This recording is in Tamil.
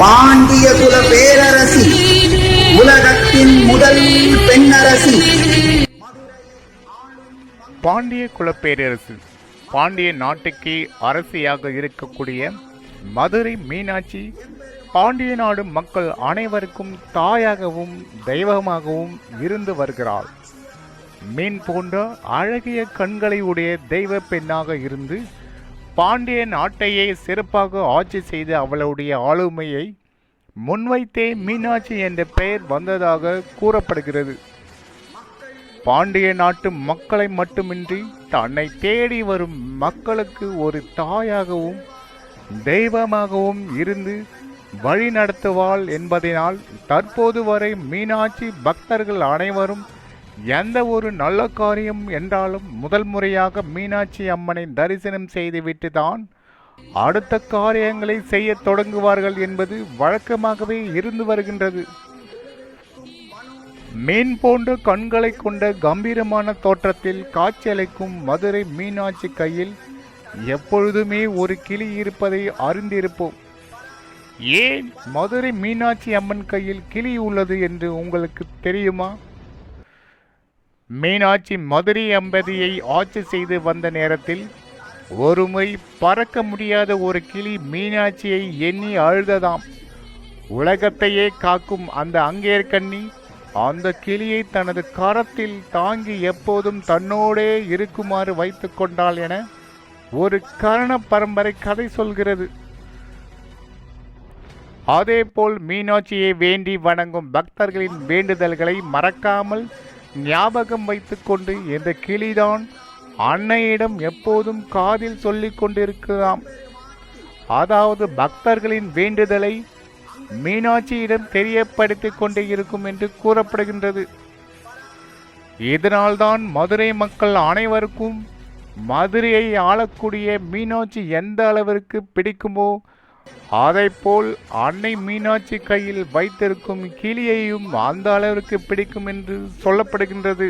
பாண்டிய குல பேரரசி உலகத்தின் முதல் பெண்ணரசி. பாண்டிய குலப்பேரரசு பாண்டிய நாட்டுக்கு அரசியாக இருக்கக்கூடிய மதுரை மீனாட்சி பாண்டிய நாடு மக்கள் அனைவருக்கும் தாயாகவும் தெய்வமாகவும் இருந்து வருகிறாள். மீன் போன்ற அழகிய கண்களை உடைய தெய்வ பெண்ணாக இருந்து பாண்டிய நாட்டையே சிறப்பாக ஆட்சி செய்த அவளுடைய ஆளுமையை முன்வைத்தே மீனாட்சி என்ற பெயர் வந்ததாக கூறப்படுகிறது. பாண்டிய நாட்டு மக்களை மட்டுமின்றி தன்னை தேடி வரும் மக்களுக்கு ஒரு தாயாகவும் தெய்வமாகவும் இருந்து வழி நடத்துவாள் என்பதனால் தற்போது வரை மீனாட்சி பக்தர்கள் அனைவரும் எந்த ஒரு நல்ல காரியம் என்றாலும் முதல் முறையாக மீனாட்சி அம்மனை தரிசனம் செய்துவிட்டு தான் அடுத்த காரியங்களை செய்யத் தொடங்குவார்கள் என்பது வழக்கமாகவே இருந்து வருகின்றது. மீன் போன்ற கண்களை கொண்ட கம்பீரமான தோற்றத்தில் காட்சியளிக்கும் மதுரை மீனாட்சி கையில் எப்பொழுதுமே ஒரு கிளி இருப்பதை அறிந்திருப்போம். ஏன் மதுரை மீனாட்சி அம்மன் கையில் கிளி உள்ளது என்று உங்களுக்கு தெரியுமா? மீனாட்சி மதுரை அம்பதியை ஆட்சி செய்து வந்த நேரத்தில் ஒருமுறை பறக்க முடியாத ஒரு கிளி மீனாட்சியை எண்ணி அழுததாம். உலகத்தையே காக்கும் அந்த அங்கேற்கண்ணி அந்த கிளியை தனது கரத்தில் தாங்கி எப்போதும் தன்னோடே இருக்குமாறு வைத்து கொண்டாள் என ஒரு கரண பரம்பரை கதை சொல்கிறது. அதேபோல் மீனாட்சியை வேண்டி வணங்கும் பக்தர்களின் வேண்டுதல்களை மறக்காமல் ஞாபகம் வைத்துக்கொண்டு இந்த கிளிதான் அன்னையிடம் எப்போதும் காதில் சொல்லிக் கொண்டிருக்கலாம் அதாவது பக்தர்களின் வேண்டுதலை மீனாட்சியிடம் தெரியப்படுத்திக் கொண்டே இருக்கும் என்று கூறப்படுகின்றது. இதனால்தான் மதுரை மக்கள் அனைவருக்கும் மதுரையை ஆளக்கூடிய மீனாட்சி எந்த அளவிற்கு பிடிக்குமோ அதைப்போல் அன்னை மீனாட்சி கையில் வைத்திருக்கும் கிளியையும் அந்த அளவிற்கு பிடிக்கும் என்று சொல்லப்படுகின்றது.